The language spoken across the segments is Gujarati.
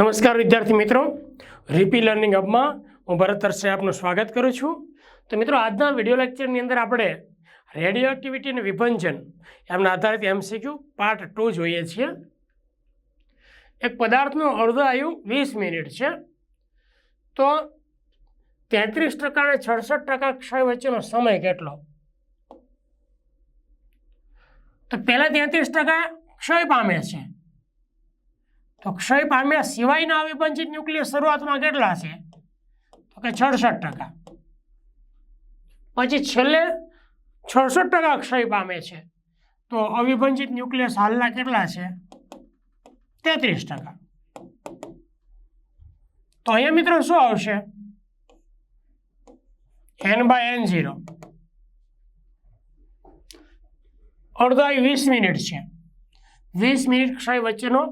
નમસ્કાર વિદ્યાર્થી મિત્રો. રીપી લર્નિંગ હબમાં હું ભરત તરસે આપનું સ્વાગત કરું છું. તો મિત્રો, આજના વીડિયો લેક્ચરની અંદર આપણે રેડિયો એક્ટિવિટી અને વિભંજન એમના આધારિત એમસીક્યુ પાર્ટ ટુ જોઈએ છીએ. એક પદાર્થનો અડધો આયુ વીસ મિનિટ છે. તો તેત્રીસ ટકા અને છડસઠ ટકા ક્ષય વચ્ચેનો સમય કેટલો? તો પહેલાં તેત્રીસ ટકા ક્ષય પામે છે. તો ક્ષય પામ્યા સિવાયના અવિભંજિત ન્યુક્લિયસ શરૂઆતમાં કેટલા છે? તો કે છડસઠ ટકા. પછી છેલ્લે છડસઠ ટકા ક્ષય પામે છે. તો અવિભંજિત ન્યુક્લિયસ હાલના કેટલા છે? તેત્રીસ ટકા. તો અહીંયા મિત્રો શું આવશે? એન બાય એન ઝીરો અડધો વીસ મિનિટ છે. વીસ મિનિટ ક્ષય વચ્ચેનો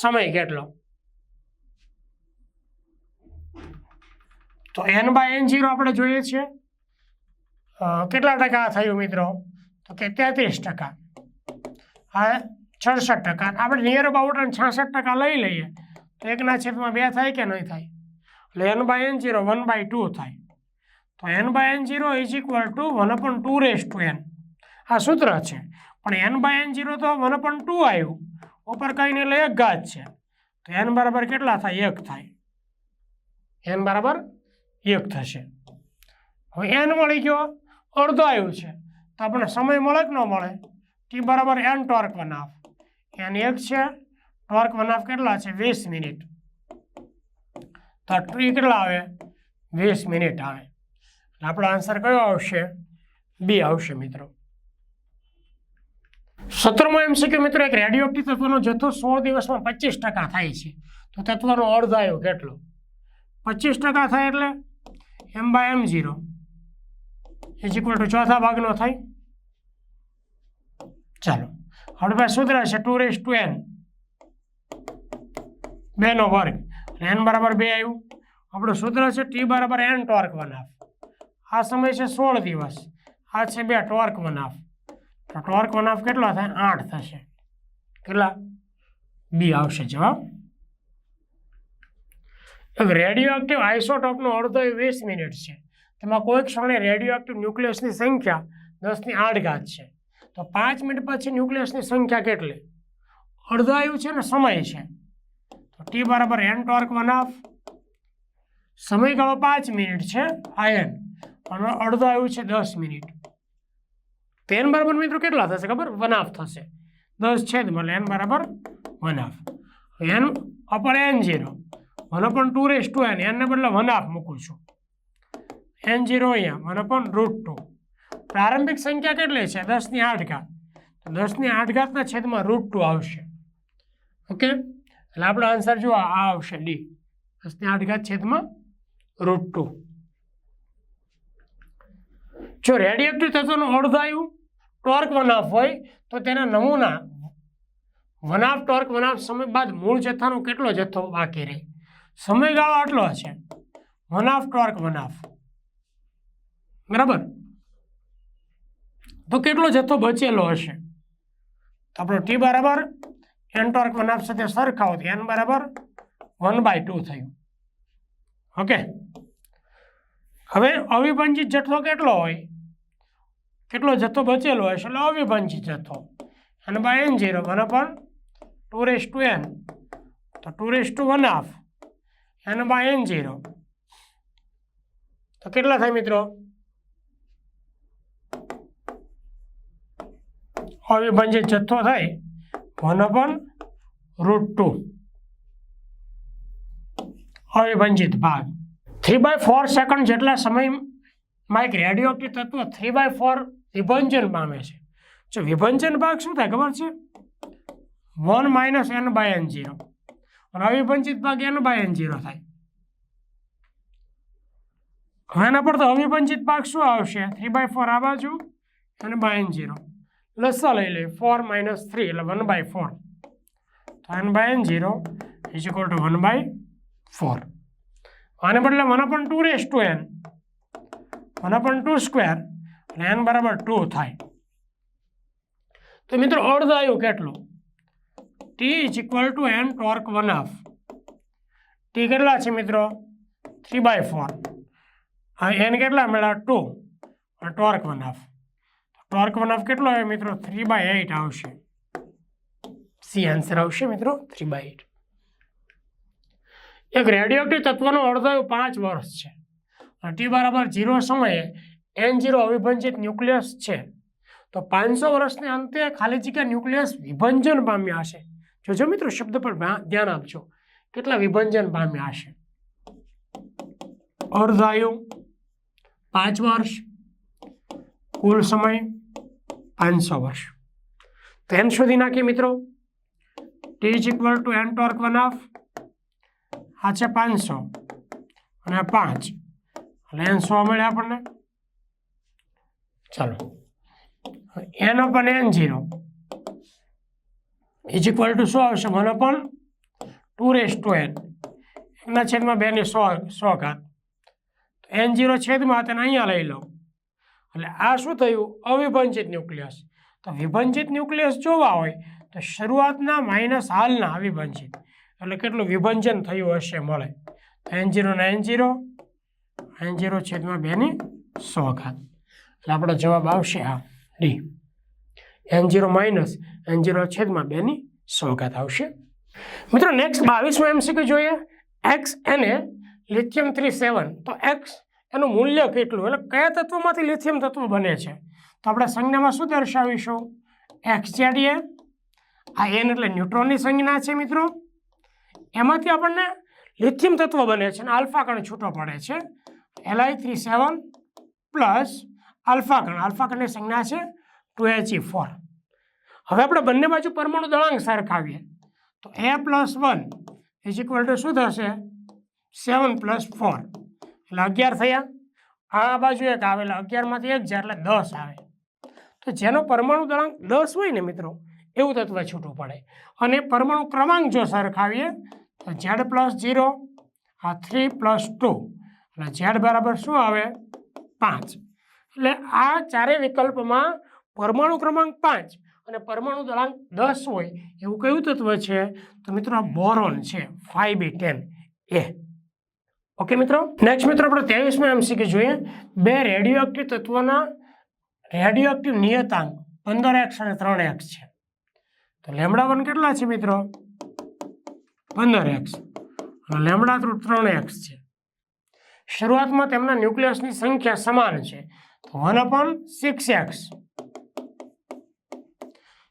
સમય કેટલો? તો એન બાય એન જીરો આપણે જોઈએ છીએ કેટલા ટકા થયું મિત્રો? તો કે તેત્રીસ ટકા. હા છડસઠ ટકા. આપણે નિયર અબાઉટ અને છાસઠ ટકા લઈ લઈએ. તો એકના છેદમાં બે થાય કે નહીં થાય? એટલે N by N zero one by two થાય. તો N by N zero is equal to one upon two raise to N આ સૂત્ર છે. પણ એન બાય એન જીરો તો વન અપન ટુ આવ્યું. ઉપર કહીને એટલે એક ઘાત છે. તો એન બરાબર કેટલા થાય? એક થાય. એન બરાબર એક થશે. હવે એન મળી ગયો, અડધો આવ્યું છે. તો આપણને સમય મળે કે ન મળે? ટી બરાબર એન ટોર્ક વનાફ એન એક છે ટોર્ક વનાફ કેટલા છે? વીસ મિનિટ. તો ટ્રી કેટલા આવે? વીસ મિનિટ આવે. આપણો આન્સર કયો આવશે? બી આવશે મિત્રો. સત્રમાં એમ કે મિત્રો એક રેડિયો એક્ટિવ તત્વનો જથ્થો સોળ દિવસમાં પચીસ ટકા થાય છે. તો તત્વનો અર્ધ આવ્યો કેટલો? પચીસ ટકા થાય એટલે M by M zero is equal to ચોથા ભાગનો થાય. ચાલો, હવે ભાઈ સૂત્ર છે ટુ રેસ ટુ એન બેનો વર્ગ. એન બરાબર બે આવ્યું. આપણું સૂત્ર છે ટી બરાબર એન ટોર્ક વન હાફ આ સમય છે સોળ દિવસ. આ છે બે ટોર્ક વન હાફ તો ટોર્ક વન હાફ કેટલા થાય આઠ થશે. કેટલા? બી આવશે જવાબ. રેડિયો એક્ટિવ આઇસોટોપનો અડધો એ વીસ મિનિટ છે. તેમાં કોઈ ક્ષણે રેડિયો એક્ટિવ ન્યુક્લિયસની સંખ્યા દસની આઠ ઘાત છે. તો પાંચ મિનિટ પછી ન્યુક્લિયસની સંખ્યા કેટલી? અડધો આવ્યું છે ને સમય છે. તો ટી બરાબર એન ટોર્ક વન હાફ સમયગાળો પાંચ મિનિટ છે આયન અને અડધો આવ્યું છે દસ મિનિટ તો એન બરાબર મિત્રો કેટલા થશે ખબર? વન હાફ થશે. દસ છેદ મળે. એન બરાબર one half N upon N zero one upon two raise to N એનને બદલે વન હાફ મૂકું છું. એન ઝીરો અહીંયા. વન અપન રૂટ ટુ પ્રારંભિક સંખ્યા કેટલી છે? દસની આઠ ઘાત. દસની આઠ ઘાતના છેદમાં રૂટ ટુ આવશે. ઓકે એટલે આપણો આન્સર જો આ આવશે ડી દસની આઠ ઘાત છેદમાં રૂટ ટુ જો રેડિએક્ટિવ તત્વનું અડધાયું ટોર્ક વનાફ હોય, તો તેના નમૂના વનાફ ટોર્ક વનાફ સમય બાદ મૂળ જથ્થાનો કેટલો જથ્થો બાકી રહે? સમયગાળો આટલો હશે. વનાફ ટોર્ક વનાફ બરાબર? તો કેટલો જથ્થો બચેલો હશે? તો આપણો ટી બરાબર એન ટોર્ક વનાફ સાથે સરખાવો એન બરાબર વન બાય ટુ થયું. ઓકે? હવે અવિભંજિત જથ્થો કેટલો હોય? કેટલો જથ્થો બચેલો હશે? એટલે અવિભાજિત જથ્થો. N by N zero one upon two raise to N તો two raise to one half N by N zero તો કેટલા થાય મિત્રો? અવિભાજિત જથ્થો થાય વન અપન રૂટ ટુ અવિભાજિત ભાગ. થ્રી બાય ફોર સેકન્ડ જેટલા સમયમાં એક રેડિયો એક્ટિવ તત્વ થ્રી બાય ફોર વિભંજન પામે છે. જો વિભંજન ભાગ શું થાય ખબર છે? One minus N by N zero અને અવિભંજિત ભાગ એન બાય એન જીરો થાય. હવે એના પર તો અવિભંજિત ભાગ શું આવશે? થ્રી બાય ફોર આ બાજુ અને બાય એન જીરો લસા લઈ લે, ફોર માઇનસ થ્રી, એટલે વન બાય ફોર. તો N by N zero is equal to one by four. આને બદલે one upon two raise to N one upon two square અને એન બરાબર ટુ થાય. તો મિત્રો અર્ધ આવ્યું કેટલું? T is equal to N torque one half T કેટલા છે મિત્રો? થ્રી બાય ફોર હા એન કેટલા મળ્યા? ટુ અને torque one half torque one half કેટલો આવે મિત્રો? થ્રી બાય એઇટ આવશે. સી આન્સર આવશે મિત્રો? થ્રી બાય એઇટ એક રેડિયોક્ટિવ તત્વનો અડધો પાંચ વર્ષ છે. ટી બરાબર જીરો સમયે એન જીરો અવિભંજિત ન્યુક્લિયસ છે. તો પાંચસો વર્ષને અંતે ખાલી જગ્યા ન્યુક્લિયસ વિભંજન પામ્યા હશે. જોજો મિત્રો, શબ્દ પર ધ્યાન આપજો. કેટલા વિભંજન પામ્યા હશે? અર્ધાયુ, પાંચ વર્ષ, કુલ સમય, પાંચસો વર્ષ. તો એન શોધી નાખીએ મિત્રો. T is equal to N torque one half આ છે પાંચસો. અને પાંચ. એટલે એન સો મળે આપણને. ચાલો. N upon N zero is equal to શું આવશે? One upon two raise to N એમના છેદમાં બેની સો સો ઘાત. એન ઝીરો છેદમાં તેને અહીંયા લઈ લો. એટલે આ શું થયું? અવિભંજિત ન્યુક્લિયસ. તો વિભંજિત ન્યુક્લિયસ જોવા હોય તો શરૂઆતના માઇનસ હાલના અવિભંજિત. એટલે કેટલું વિભંજન થયું હશે મળે. તો એન ઝીરો ને એન ઝીરો એન ઝીરો છેદમાં બેની સો ઘાત. એટલે આપણો જવાબ આવશે આ D. N zero minus N zero છેદમાં બેની સોગાત આવશે. મિત્રો નેક્સ્ટ બાવીસમાં એમસીક્યુ જોઈએ. એક્સ એને લિથિયમ થ્રી સેવન તો એક્સ એનું મૂલ્ય કેટલું? એટલે કયા તત્વમાંથી લિથિયમ તત્વ બને છે? તો આપણે સંજ્ઞામાં શું દર્શાવીશું? એક્સ જેડીએ આ એન એટલે ન્યુટ્રોનની સંજ્ઞા છે, મિત્રો. એમાંથી આપણને લિથિયમ તત્વ બને છે અને આલ્ફા કણ છૂટો પડે છે. L I three seven plus alpha કણ આલ્ફા કણની સંજ્ઞા છે ટુ એચ ફોર હવે આપણે બંને બાજુ પરમાણુ દળાંક સરખાવીએ. તો A plus one is equal to શું થશે? સેવન પ્લસ ફોર એટલે અગિયાર થયા. આ બાજુ એક આવે, એટલે અગિયારમાંથી એક જાય, એટલે દસ આવે. તો જેનો પરમાણુ દળાંક દસ હોય ને મિત્રો, એવું તત્વ છૂટું પડે. અને પરમાણુ ક્રમાંક જો સરખાવીએ, તો ઝેડ પ્લસ જીરો આ થ્રી પ્લસ ટુ એટલે ઝેડ બરાબર શું આવે? પાંચ. એટલે આ ચારેય વિકલ્પમાં પરમાણુ ક્રમાંક પાંચ અને પરમાણુ દળાંક દસ હોય એવું કયું તત્વ છે? તો મિત્રો આ બોરોન છે five B ten A okay મિત્રો? નેક્સ્ટ મિત્રો આપણે ત્રેવીસમાં એમસીક્યુ જોઈએ. બે રેડિયો એક્ટિવ તત્વોના રેડિયો એક્ટિવ નિયતાંક પંદર એક્સ અને ત્રણ એક્સ છે. તો લેમડા વન કેટલા છે મિત્રો? પંદર એક્સ અને લેમડા ત્રણ એક્સ છે. શરૂઆતમાં તેમના ન્યુક્લિયસની સંખ્યા સમાન છે. વન અપોન સિક્સ એક્સ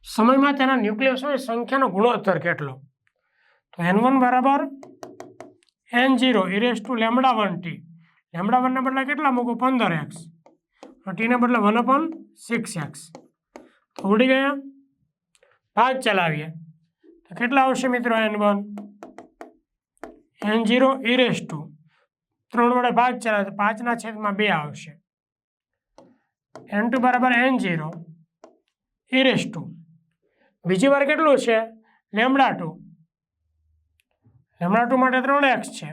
સમયમાં તેના ન્યુક્લિયસોની સંખ્યાનો ગુણોત્તર કેટલો? તો એન વન બરાબર N zero e raise to lambda one T. Lambda વનના બદલે કેટલા મૂકું? પંદર એક્સ. ટીના બદલે વન અપોન સિક્સ એક્સ. તો ઉડી ગયા. ભાગ ચલાવીએ. તો કેટલા આવશે મિત્રો N one? N zero e raise to. ત્રણ વડે ભાગ ચલાવે તો પાંચના છેદમાં બે આવશે. એન ટુ બરાબર N zero. E raise to બીજી વાર કેટલું છે? Lambda two. લેમડા ટુ માટે ત્રણ એક્સ છે.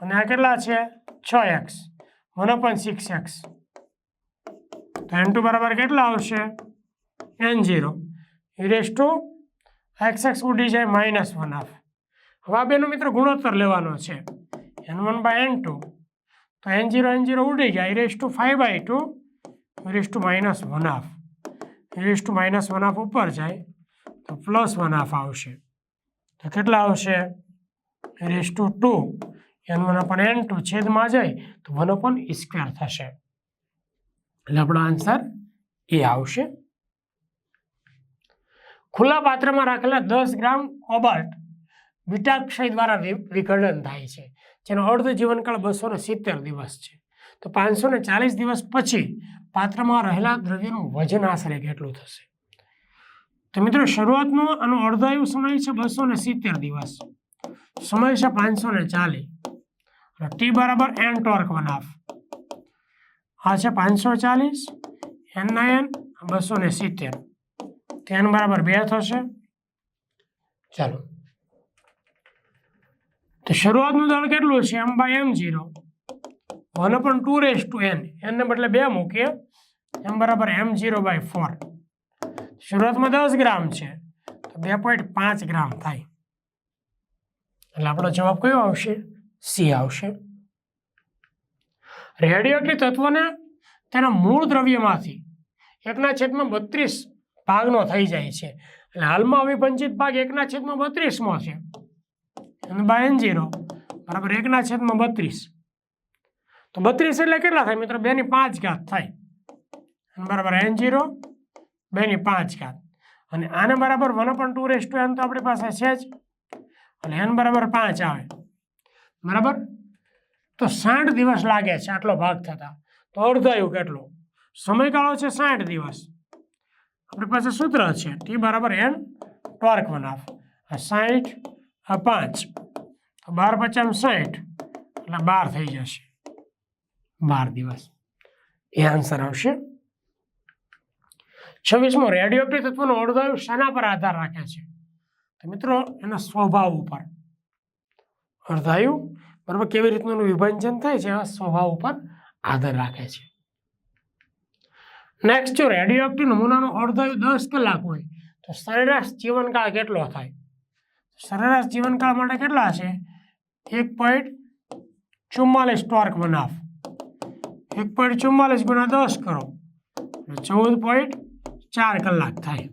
અને આ કેટલા છે? છ X. One point six X. તો એન ટુ બરાબર કેટલા આવશે? N zero e raise to X X ઉડી જાય માઇનસ વન હાફ હવે આ બેનો મિત્રો ગુણોત્તર લેવાનો છે. N one by N two તો એન ઝીરો એન ઝીરો ઉડી ગયા. E raise to five by two e raise to minus one half e raise to minus one half ઉપર જાય, તો પ્લસ વન હાફ આવશે. તો કેટલા આવશે? E raise to two N one upon N two છેદમાં જાય, તો વન અપન સ્ક્વેર થશે. એટલે આપણો આન્સર એ આવશે. ખુલ્લા પાત્રમાં રાખેલા દસ ગ્રામ કોબાલ્ટ વિટાક્ષય દ્વારા વિઘટન થાય છે. જેનો અર્ધ જીવનકાળ બસો ને સિત્તેર દિવસ છે. તો પાંચસો ને ચાલીસ દિવસ પછી પાત્રમાં રહેલા દ્રવ્યનું વજન આશરે કેટલું થશે? તો મિત્રો, શરૂઆતનો આનો અર્ધાયુ સમય છે બસો ને સિત્તેર દિવસ. સમય છે પાંચસો ને ચાલીસ ટી બરાબર એન ટોર્ક વન હાફ. આ છે પાંચસો ચાલીસ એનના એન બસો ને સિત્તેર તેન બરાબર બે થશે. ચાલો. તો શરૂઆતનું દળ કેટલું છે M by M zero one પણ ટુ રેસ ટુ એન એનને બદલે બે મૂકીએ. એમ બરાબર એમ ઝીરો બાય ફોર શરૂઆતમાં દસ ગ્રામ છે. તો બે પોઈન્ટ પાંચ ગ્રામ થાય. એટલે આપણો જવાબ કયો આવશે? સી આવશે. રેડિયોએક્ટિવ તત્વને તેના મૂળ દ્રવ્યમાંથી એકના છેદમાં બત્રીસ ભાગનો થઈ જાય છે. એટલે હાલમાં અવિભંજિત ભાગ એકના છેદમાં બત્રીસમો છે. અને બાય એન જીરો બરાબર, એકના છેદમાં બત્રીસ. તો બત્રીસ એટલે કેટલા થાય મિત્રો? બેની પાંચ ઘાત થાય. બરાબર એન જીરો બેની પાંચ ઘાત. અને આને બરાબર વન પણ ટુ રેસ ટુ એન તો આપણી પાસે છે જ. અને એન બરાબર પાંચ આવે. બરાબર? તો સાઠ દિવસ લાગે છે આટલો ભાગ થતા. તો અડધાયું કેટલો સમયગાળો છે સાઠ દિવસ. આપણી પાસે સૂત્ર છે. ટી બરાબર એન, ટોર્ક બનાવ આ સાઠ આ પાંચ. બાર પચામ સાઠ. એટલે બાર થઈ જશે. બાર દિવસ. એ આન્સર આવશે. છવ્વીસમો રેડિયોક્ટિવ તત્વનો અડધાયું શાના પર આધાર રાખે છે? તો મિત્રો, એના સ્વભાવ ઉપર. અર્ધાયુ બરાબર, કેવી રીતનું વિભાજન થાય છે? એના સ્વભાવ ઉપર આધાર રાખે છે. નેક્સ્ટ જો રેડિયોએક્ટિવ નમૂનાનો અર્ધાયુ દસ કલાક હોય, તો સરેરાશ જીવનકાળ કેટલો થાય? સરેરાશ જીવનકાળ માટે કેટલા છે? એક પોઈન્ટ ચુમ્માલીસ ટોર્ક બનાવ. એક પોઈન્ટ ચુમ્માલીસ ગુણા દસ કરો. ચૌદ પોઈન્ટ ચાર કલાક થાય.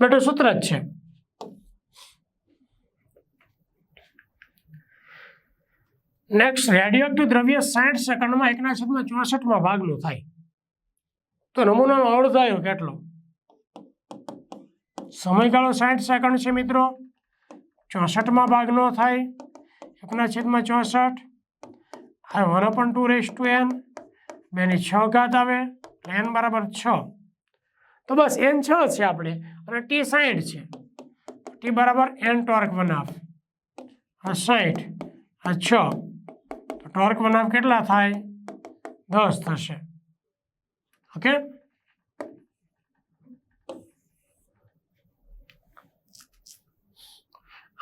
બેટો સૂત્ર જ છે. નેક્સ્ટ રેડિયોએક્ટિવ દ્રવ્ય સાઠ સેકન્ડમાં એકના છેદમાં ચોસઠમાં ભાગનું થાય. તો નમૂનાનો અડધાયો કેટલો? સમયગાળો સાઠ સેકન્ડ છે મિત્રો. ચોસઠમાં ભાગ ન થાય. એકના છેદમાં ચોસઠ. આ one upon two raise to N. બેની છ ઘાત આવે. એન બરાબર છ. તો બસ એન છ છે આપણે. અને ટી સાઠ છે. ટી બરાબર એન ટોર્ક બનાવ. આ સાઠ, આ છ. ટોર્ક બનાવ કેટલા થાય? દસ થશે. ઓકે?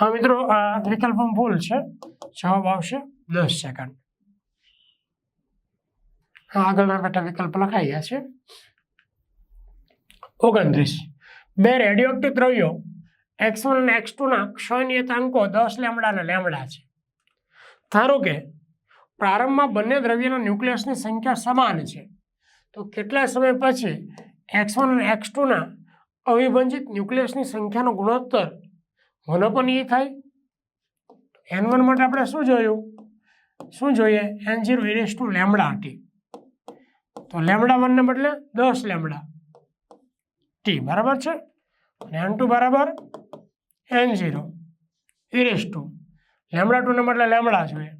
હા, મિત્રો, આ વિકલ્પમાં ભૂલ છે. જવાબ આવશે દસ સેકન્ડ આગળના બેટા વિકલ્પ લખાઈ ગયા છે. ઓગણત્રીસ. બે રેડિયોક્ટિવ દ્રવ્યો એક્સ વન અને એક્સ ટુના ક્ષયનિયતાંકો દસ લેમડા અને લેમડા છે. ધારો કે પ્રારંભમાં બંને દ્રવ્યના ન્યુક્લિયસની સંખ્યા સમાન છે, તો કેટલા સમય પછી એક્સ વન અને એક્સ ટુના અવિભંજિત ન્યુક્લિયસની સંખ્યાનો ગુણોત્તર એ થાય. એન વન માટે આપણે શું જોયું? શું જોઈએ? N zero e raise to lambda T તો લેમડા વનને બદલે દસ લેમડા. ટી બરાબર છે? અને એન ટુ બરાબર N zero. E raise to. Lambda ટુને બદલે લેમડા જોઈએ.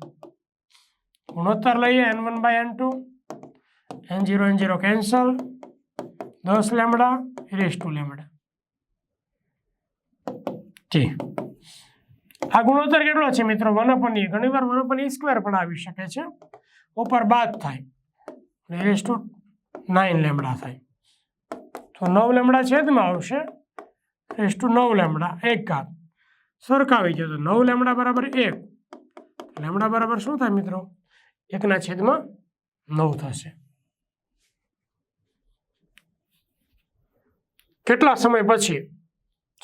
ગુણોત્તર લઈએ N one by N two. N zero N zero cancel. દસ lambda e raise to lambda. જી. આ ગુણોત્તર કેટલો છે મિત્રો? વન અપન એ ઘણી વાર વન અપન એ સ્ક્વેર પણ આવી શકે છે. ઉપર બાદ થાય. ઇરેસ ટુ નાઇન લેમડા થાય. તો નવ લેમડા છેદમાં આવશે. રેસ ટુ નવ લેમડા એક ઘાત સરખાવી તો નવ લેમડા બરાબર એક. લેમડા બરાબર શું થાય મિત્રો? એકના છેદમાં નવ થશે. કેટલા સમય પછી?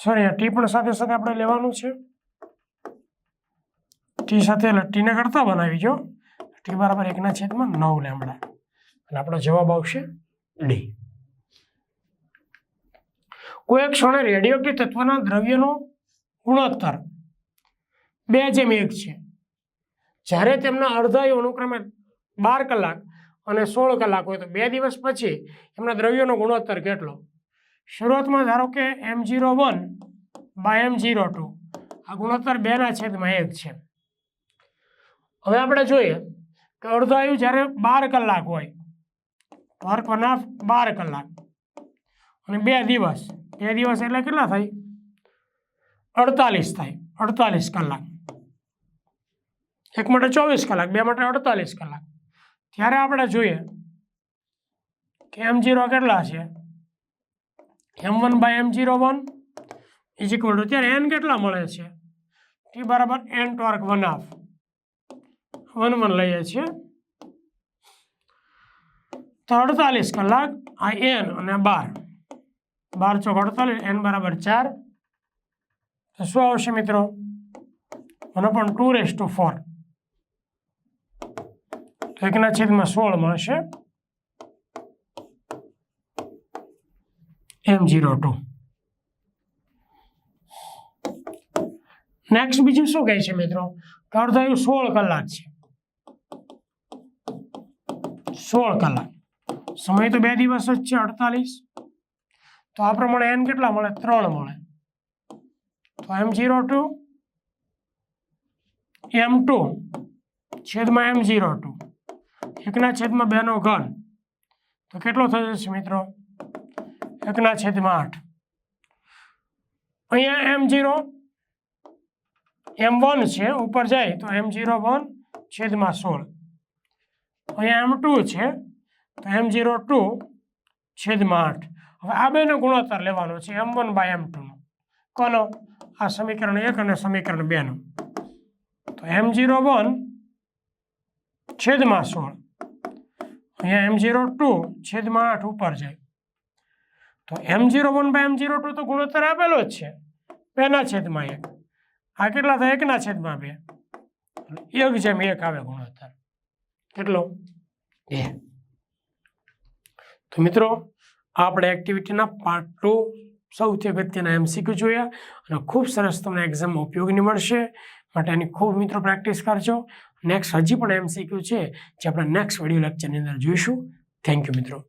સોરી ટી પણ સાથે સાથે આપણે લેવાનું છે. ટી સાથે એટલે ટીને કરતા બનાવી જો. ટી બરાબર એકના છેદમાં નવ લેમડા અને આપણો જવાબ આવશે ડી. કોઈ ક્ષણે રેડિયોએક્ટિવ તત્વના દ્રવ્યનો ગુણોત્તર બે જેમ એક છે. જ્યારે તેમના અડધાયુ અનુક્રમે બાર કલાક અને સોળ કલાક હોય તો બે દિવસ પછી એમના દ્રવ્યોનો ગુણોત્તર કેટલો? શરૂઆતમાં ધારો કે M zero one by M zero two આ ગુણોત્તર બેના છેદમાં એક છે. હવે આપણે જોઈએ કે અડધાયુ જ્યારે બાર કલાક હોય વર્ક વન આફ બાર કલાક. અને બે દિવસ બે દિવસ એટલે કેટલા થાય? અડતાલીસ થાય, અડતાલીસ કલાક. એક માટે ચોવીસ કલાક, બે માટે અડતાલીસ કલાક. ત્યારે આપણે જોઈએ કે એમ જીરો કેટલા છે? M one by M zero one is equal to ત્યારે એન કેટલા મળે છે? ટી બરાબર N torque one half one one લઈએ છીએ. તો અડતાલીસ કલાક, આ એન અને બાર. બાર ચોક અડતાલીસ એન બરાબર ચાર. તો શું આવશે મિત્રો? વન પણ ટુ રેસ ટુ ફોર એકના છેદમાં સોળ મળશે. એમ જીરો ટુ નેક્સ્ટ બીજું શું કહે છે મિત્રો? કે અડધાયું સોળ કલાક છે. સોળ કલાક. સમય તો બે દિવસ જ છે, અડતાલીસ. તો આ પ્રમાણે એન કેટલા મળે? ત્રણ મળે. તો M zero two M two છેદમાં એમ જીરો ટુ એકના છેદમાં બેનો ઘન. તો કેટલો થશે મિત્રો? એકના છેદમાં આઠ. અહીંયા એમ જીરો, એમ વન છે, ઉપર જાય તો એમ જીરો વન છેદમાં સોળ. અહીંયા એમ ટુ છે, તો એમ જીરો ટુ છેદમાં આઠ. હવે આ બેનો ગુણોત્તર લેવાનો છે, એમ વન બાય એમ ટુનો કોનો? આ સમીકરણ એક અને સમીકરણ બેનો તો એમ જીરો વન છેદમાં સોળ. અહીંયા એમ જીરો ટુ છેદમાં આઠ ઉપર જાય. તો M zero one by M zero two તો ગુણોત્તર આપેલો જ છે. બેના છેદમાં એક. આ કેટલા થાય? એકના છેદમાં બે. એક જેમ એક આવે ગુણોત્તર. કેટલો? બે. તો મિત્રો આપણે એક્ટિવિટીના પાર્ટ ટુ સૌથી અગત્યના એમસીક્યુ જોયા અને ખૂબ સરસ તમને એક્ઝામમાં ઉપયોગી મળશે. માટે એની ખૂબ મિત્રો પ્રેક્ટિસ કરજો. નેક્સ્ટ હજી પણ એમસીક્યુ છે જે આપણે નેક્સ્ટ વીડિયો લેક્ચરની અંદર જોઈશું. થેન્ક યુ મિત્રો.